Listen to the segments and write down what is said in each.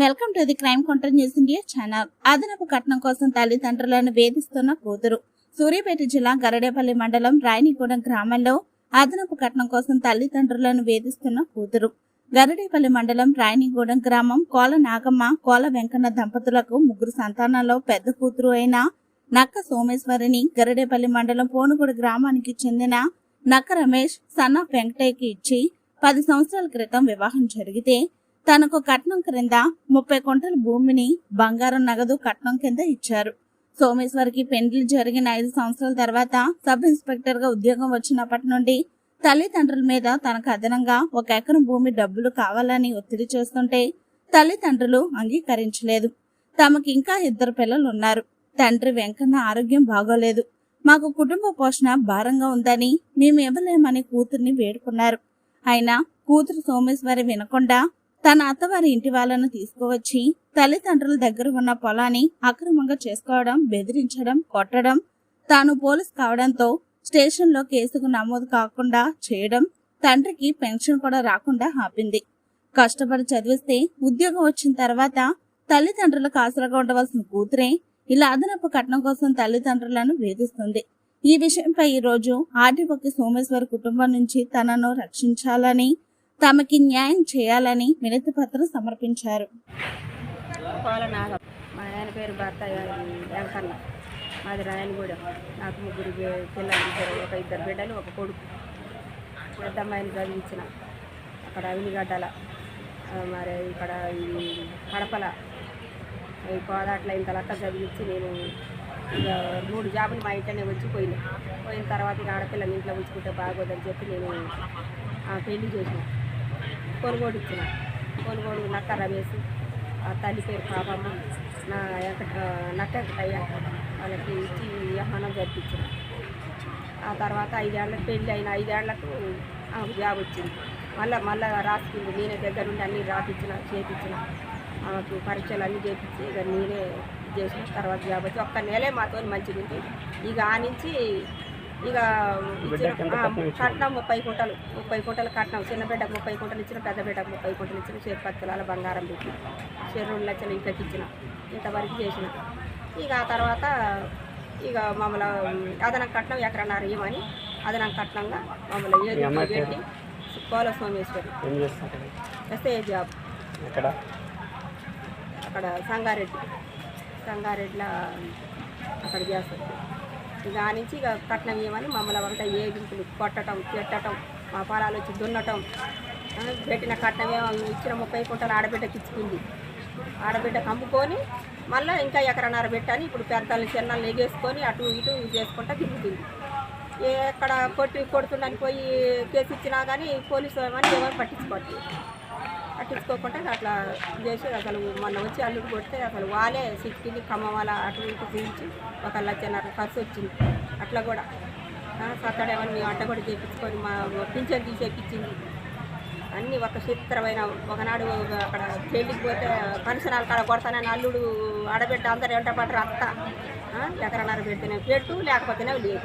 Welcome to the crime control news India channel. అదనపు కట్నం కోసం తల్లిదండ్రులను వేధిస్తున్న కూతురు. సూర్యాపేట జిల్లా గరడేపల్లి మండలం రాయనిగూడెం గ్రామంలో అదనపు కట్నం కోసం తల్లిదండ్రులను వేధిస్తున్న కూతురు. గరడేపల్లి మండలం రాయనిగూడెం గ్రామం కోల నాగమ్మ కోల వెంకన్న దంపతులకు ముగ్గురు సంతానంలో పెద్ద కూతురు అయిన నక్క సోమేశ్వరిని గరడేపల్లి మండలం పోనుగూడ గ్రామానికి చెందిన నక్క రమేష్ సన్న వెంకటయ్యకి ఇచ్చి పది సంవత్సరాల క్రితం వివాహం జరిగితే తనకు కట్నం క్రింద ముప్పై కొంటల భూమిని బంగారం నగదు కట్నం కింద ఇచ్చారు. సోమేశ్వరికి పెండ్లి జరిగిన ఐదు సంవత్సరాల తర్వాత సబ్ ఇన్స్పెక్టర్గా ఉద్యోగం వచ్చినప్పటి నుండి తల్లిదండ్రుల మీద తనకు అదనంగా ఒక ఎకరం భూమి డబ్బులు కావాలని ఒత్తిడి చేస్తుంటే తల్లిదండ్రులు అంగీకరించలేదు. తమకి ఇంకా ఇద్దరు పిల్లలు ఉన్నారు తండ్రి వెంకన్న ఆరోగ్యం బాగోలేదు. మాకు కుటుంబ పోషణ భారంగా ఉందని మేము ఇవ్వలేమని కూతుర్ని వేడుకున్నారు. అయినా కూతురు సోమేశ్వరి వినకుండా తన అత్తవారి ఇంటి వాళ్ళను తీసుకువచ్చి తల్లిదండ్రుల దగ్గర ఉన్న పొలాన్ని అక్రమంగా చేసుకోవడం బెదిరించడం కొట్టడం తాను పోలీస్ కావడంతో స్టేషన్లో కేసుకు నమోదు కాకుండా చేయడం తండ్రికి పెన్షన్ కూడా రాకుండా ఆపింది. కష్టపడి చదివిస్తే ఉద్యోగం వచ్చిన తర్వాత తల్లిదండ్రులకు ఆసరాగా ఉండవలసిన కూతురే ఇలా అదనపు కట్నం కోసం తల్లిదండ్రులను వేధిస్తుంది. ఈ విషయంపై ఈ రోజు ఆర్డీఓకి సోమేశ్వర్ కుటుంబం నుంచి తనను రక్షించాలని తమకి న్యాయం చేయాలని వినతి పత్రం సమర్పించారు. మా ఆయన పేరు భర్త వెంకన్న. మాది రాయనగూడెం నాకు ముగ్గురు పిల్లలు ఇద్దరు ఒక ఇద్దరు బిడ్డలు ఒక కొడుకు. పెద్ద అమ్మాయిని చదివించిన. అక్కడ అవినిగడ్డల మరి ఇక్కడ ఈ కడపల ఈ కోదాట్ల ఇంత లెక్క చదివించి నేను మూడు జాబులు మా ఇంట్లోనే వచ్చి పోయినాయి పోయిన తర్వాత ఇక ఆడపిల్లని ఇంట్లో ఉంచుకుంటే బాగోదని చెప్పి నేను ఆ, పెళ్ళి చేసినాను కొనుగోడు ఇచ్చిన. కొనుగోడు నక్క రమేసి ఆ తల్లి పేరు పాపమ్మ నా వెంకట నక్క వెంకటయ్య వాళ్ళకి ఇచ్చి వ్యవహానం జరిపించిన. ఆ తర్వాత ఐదేళ్ళకి పెళ్ళి అయిన ఐదేళ్ళకు ఆమెకు జాబ్ వచ్చింది. మళ్ళీ మళ్ళీ రాసుకుంది. నేనే దగ్గరుండి అన్నీ రాపించిన చేపించిన ఆమెకు పరీక్షలు అన్నీ చేపించి ఇక నేనే చేసిన. తర్వాత జాబ్ వచ్చి ఒక్క నెలే మాతో మంచిగా ఉంది ఇక ఆ నుంచి ఇక కట్నం ముప్పై కుంటలు ముప్పై కుంటలు కట్నం చిన్న బిడ్డకు ముప్పై కుంటలు ఇచ్చిన పెద్ద బిడ్డకు ముప్పై కుంటలు ఇచ్చిన చేతి పత్తులాల బంగారం పెట్టి చెరు రెండు లక్షలు ఇంట్లోకి ఇచ్చిన ఇంతవరకు చేసిన. ఇక ఆ తర్వాత ఇక మమ్మల్ని అదనం కట్నం ఎకరన్నర ఇవ్వమని అదనం కట్నంగా మమ్మల్ని ఏది పెట్టి కోల సోమేశ్వరి. ఏం చేస్తారు ఎస్ఐ జాబ్. అక్కడ సంగారెడ్డి. సంగారెడ్డిలో అక్కడ చేస్తారు. ఇక నుంచి ఇక కట్నం ఇవ్వమని మమ్మల్ని ఒకట ఏగింపులు కొట్టడం తిట్టడం మా పొలాలు వచ్చి దున్నటం పెట్టిన కట్నం ఏమో ఇచ్చిన ముప్పై కుంటలు ఆడబిడ్డకి ఇచ్చుకుంది. ఆడబిడ్డకు అమ్ముకొని మళ్ళీ ఇంకా ఎకరన్నర పెట్టని ఇప్పుడు పెద్దల్ని చిన్నలు ఎగేసుకొని అటు ఇటు చేసుకుంటా తిరుగుతుంది. ఎక్కడ కొట్టి కొడుతుందని పోయి కేసు ఇచ్చినా కానీ పోలీసు ఏమని ఎవరు పట్టించుకోవట్లేదు. పట్టించుకోకుండా అట్లా చేసి అసలు మొన్న వచ్చి అల్లుడు కొడితే అసలు వాళ్ళే సిక్కింది ఖమ్మం వాళ్ళ అటు ఇటు తీయించి ఒక లక్షన్నర ఖర్చు వచ్చింది. అట్లా కూడా. సత్తడేమని మేము అట్ట కూడా చేయించుకొని మా పింఛన్ తీసేపించింది. అన్నీ ఒక చిత్రమైన ఒకనాడు అక్కడ పెళ్ళికి పోతే ఫంక్షనాలు కాడ కొడతానని అల్లుడు ఆడబిడ్డ అందరు ఎంట పడరు అత్త ఎకరన్నర పెడితేనే పెట్టు లేకపోతేనే లేదు.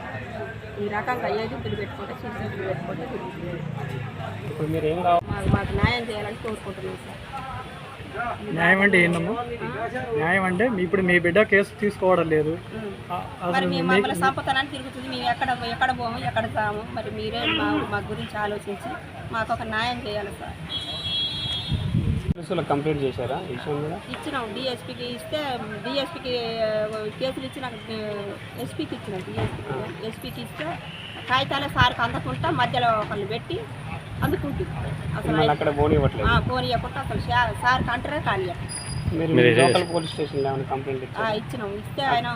ఈ రకంగా ఏజెంట్లు పెట్టుకుంటే చిన్న పెట్టుకుంటే ఇప్పుడు మీరు ఏం కావాలి? మాకు న్యాయం చేయాలని కోరుకుంటున్నాం సార్. న్యాయం అంటే ఏందమ్మా? న్యాయం అంటే మీ ఇప్పుడు మీ బిడ్డ కేసు తీసుకోవడం లేదు. మరి మేము మమ్మల్ని సంపతనాన్ని తిరుగుతుంది. మేము ఎక్కడ ఎక్కడ పోము ఎక్కడ సాము మరి మీరే మా మా గురించి ఆలోచించి మాకు ఒక న్యాయం చేయాలి సార్. పోలీసులకు కంప్లైంట్ చేశారా? ఈ విషయం మీద ఇచ్చినాం డిఎస్పీకి ఇస్తే డిఎస్పీకి కేసులు ఇచ్చిన ఎస్పీకి ఇచ్చినాం. డిఎస్పీకి ఎస్పీకి ఇస్తే కాగితాలే సార్కి అందకుండా మధ్యలో ఒకళ్ళు పెట్టి అందుకుంటుంది. అసలు అక్కడ ఇవ్వకుండా అసలు సార్ సార్కి అంటారే ఖాళీ మీరు లోకల్ పోలీస్ స్టేషన్లో ఏమైనా కంప్లైంట్ ఆ, ఇచ్చారు ఇచ్చినాం. ఇస్తే ఆయన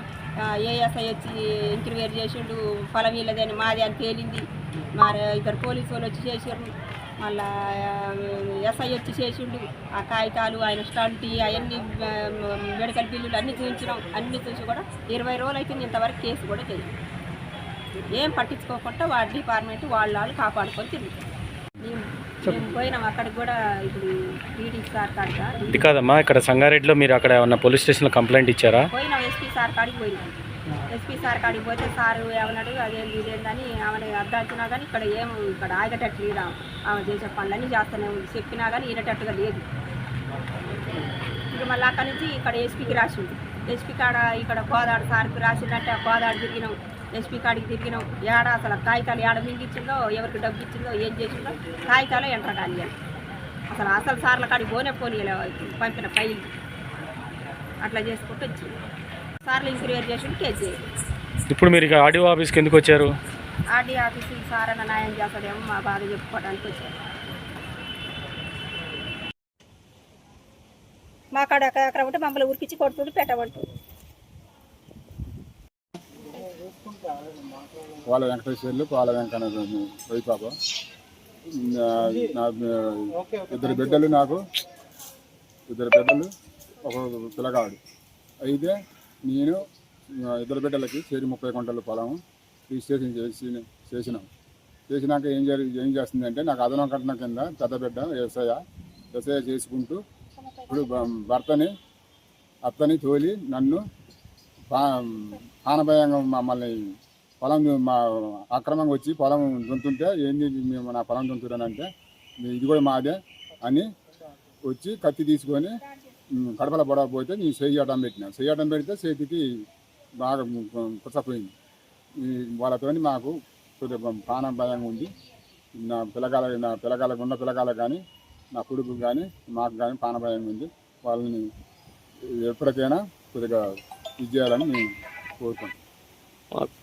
ఏఎస్ఐ వచ్చి ఇంటర్వ్యూ చేసిండు పొలం వీళ్ళదని మాది అని తేలింది. మరి ఇద్దరు పోలీసు వాళ్ళు వచ్చి చేసారు మళ్ళా ఎస్ఐ వచ్చి చేసిండు. ఆ కాగితాలు ఆయన స్టంట్ అవన్నీ మెడికల్ బిల్లులు అన్నీ చూపించినాం. అన్నీ చూసి కూడా ఇరవై రోజులు అయితే ఇంతవరకు కేసు కూడా చేయాలి ఏం పట్టించుకోకుండా వాడి డిపార్ట్మెంట్ వాళ్ళ వాళ్ళు కాపాడుకొని తిరుగుతాం మేము మేము పోయినాం అక్కడికి కూడా ఇప్పుడు సార్ ఇది కాదమ్మా ఇక్కడ సంగారెడ్డిలో మీరు అక్కడ ఉన్న పోలీస్ స్టేషన్లో కంప్లైంట్ ఇచ్చారా? పోయినాం ఎస్పీ సార్ కాడికి పోయినాం. ఎస్పీ సార్ కాడికి పోతే సారు ఏమన్నాడు అదేంది ఇదేందని ఆమె అర్థాల్చినా కానీ ఇక్కడ ఏం ఇక్కడ ఆగేటట్టు లేదు ఆమె. ఆమె చేసే పనులన్నీ చేస్తూనే ఉంది. చెప్పినా కానీ వినేటట్టుగా లేదు. ఇక మళ్ళీ అక్కడి నుంచి ఇక్కడ ఎస్పీకి రాసిండు. ఎస్పీ కాడ ఇక్కడ కోదాడు సార్కి రాసిందంటే ఆ కోదాడు తిరిగినాం. ఎస్పీ కాడికి తిరిగినాం. ఏడ అసలు కాగితాలు ఏడ మింగిచ్చిందో ఎవరికి డబ్బు ఇచ్చిందో ఏం చేసిందో కాగితాలు ఎంటర్ కానీ అసలు అసలు సార్ల కాడికి పోనే పోనీ పంపిన ఫైల్. అట్లా చేసుకుంటూ వచ్చింది. సార్లు ఇంక్వైరీ చేసి కేసు ఇప్పుడు మీరు ఆడియో ఆఫీస్కి ఎందుకు వచ్చారు? ఆర్డీ ఆఫీస్ సార్ అన్న న్యాయం చేస్తాడేమో మా బాధ చెప్పుకోవడానికి వచ్చారు మా కాడ ఎకరం ఉంటే మమ్మల్ని ఉరికిచ్చి కొట్టుడు పెట్టబట్టు పాల వెంకటేశ్వర్లు పాల వెంకన్న వైపాప ఇద్దరు బిడ్డలు నాకు. ఇద్దరు బిడ్డలు ఒక పిల్లగాడు. అయితే నేను ఇద్దరు బిడ్డలకి చేరి ముప్పై గుంటల పొలం రిజిస్ట్రేషన్ చేసి చేసినాం. చేసినాక ఏం జరి ఏం చేస్తుందంటే నాకు అదనం కట్నం కింద పెద్ద బిడ్డ వ్యవసాయ వ్యవసాయ చేసుకుంటూ ఇప్పుడు భర్తని అత్తని తోలి నన్ను ఆనభయంగా మమ్మల్ని పొలం మా అక్రమంగా వచ్చి పొలం దుంతుంటే ఏంది మేము నా పొలం దుంతురానంటే ఇది కూడా మాదే అని వచ్చి కత్తి తీసుకొని కడపల పడకపోతే నేను చెయ్యటం పెట్టిన. చెయ్యటం పెడితే చేతికి బాగా కుచ్చపోయింది వాళ్ళతో మాకు కొద్దిగా ప్రాణం భయంగా ఉంది. నా పిల్లగాల నా పిల్లగాలకు ఉన్న పిల్లగాలకు కానీ నా కొడుకు కానీ మాకు కానీ ప్రాణభయంగా ఉంది. వాళ్ళని ఎప్పటికైనా కొద్దిగా ఇది చేయాలని నేను కోరుకుంటున్నాను